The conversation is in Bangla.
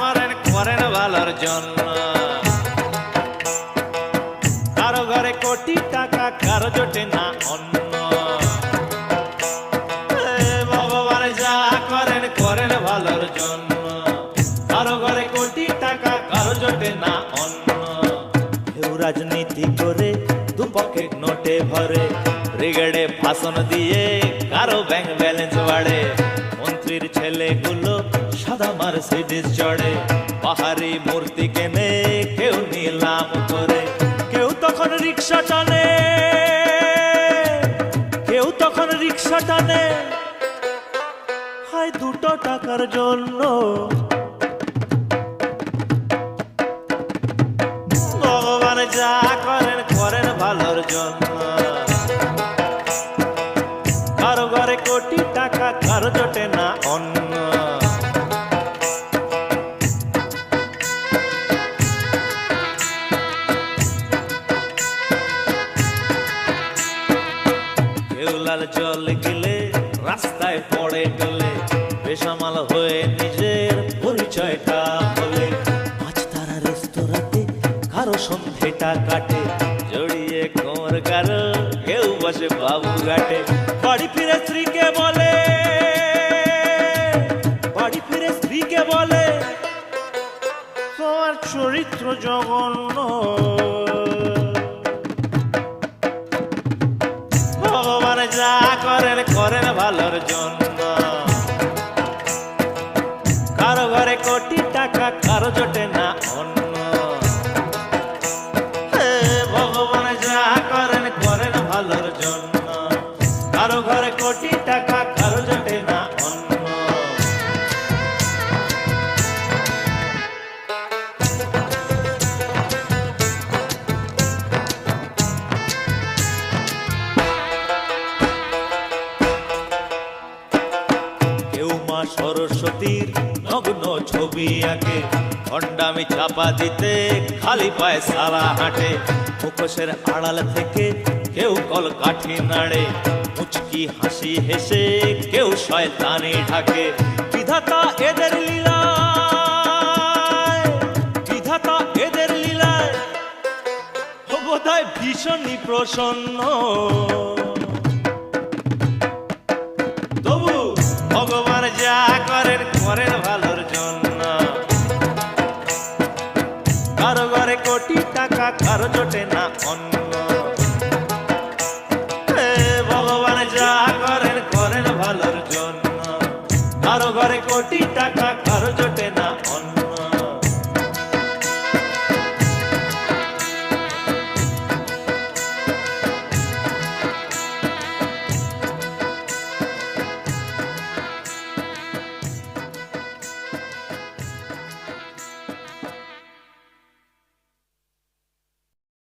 করেন করেন ভালোর জন্য। কারও ঘরে কোটি টাকা, কারও জোটে না অন্য ভগবান যা করেন করেন ভালোর জন্য। কারও ঘরে কোটি টাকা, কারও জোটে না অন্য কেউ রাজনীতি করে দুপক্ষে নোটে ভরে ব্রিগেডে ভাষণ দিয়ে কারও ব্যাংক ব্যালেন্স বাড়ে। মন্ত্রীর ছেলেগুলো সাদা মার্সিডিস চড়ে, পাহাড়ি মূর্তি কেনে কেউ নিলাম করে কেউ তখন রিক্সা টানে, কেউ তখন রিক্সা টানে। হয় দুটো টাকার জন্য। ভগবান যা করেন করেন ভালোর জন্য। কারও ঘরে কোটি টাকা, কারও জোটে না লাল জল গেলে রাস্তায় পড়ে গেলে। বেসামাল হয়ে নিজের পরিচয়টা বলে। মাছ তারা রেস্তোরাঁতে কারও সন্ধেটা কাটে। জড়িয়ে কোমর কারও কেউ বসে বাবু ঘাটে। বাড়ি ফিরে স্ত্রীকে বলে, বাড়ি ফিরে স্ত্রীকে বলে, তোমার চরিত্র জঘন্য। ভালোর জন্য। কারও ঘরে কোটি টাকা কারও জোটে সরস্বতীর নগ্ন ছবি আঁকে। ভণ্ডামি চাপা দিতে খালি পায়ে সারা হাঁটে। মুখোশের আড়াল থেকে কেউ কল কাঠি নাড়ে। মুচকি হাসি হেসে কেউ শয়তানি ঢাকে। বিধাতা এদের লীলা বিধাতা এদের লীলায়। বোধহয় ভীষণই প্রসন্ন। কারও জোটে না অন্য। ভগবান যা করেন করেন ভালোর জন্য। কারও ঘরে কোটি টাকা, কারও জোটে না